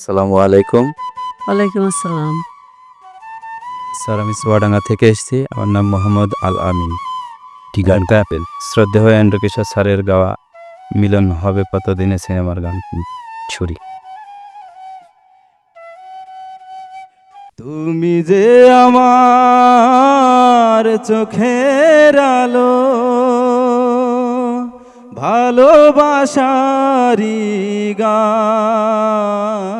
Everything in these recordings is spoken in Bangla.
আসসালামু আলাইকুম। ওয়ালাইকুম আসসালাম। স্যার আমি সোয়াডাঙ্গা থেকে এসেছি। আমার নাম মোহাম্মদ আল আমিন। গানটা অ্যাপেল শ্রদ্ধেয় অ্যান্ড্রকিশোর স্যারের গাওয়া মিলন হবে কতদিনে সিনেমার গান ছুরি। তুমি যে আমার চোখের আলো ভালোবাসারি গান।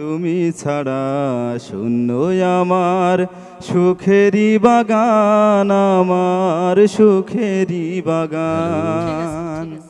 তুমি ছাড়া শূন্য আমার সুখেরি বাগান আমার সুখেরি বাগান।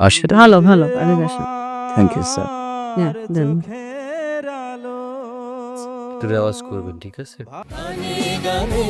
আসেন ভালো ভালো আরে আসেন থ্যাংক ইউ স্যার then. রেওয়াজ করবেন ঠিক আছে? গানে গানে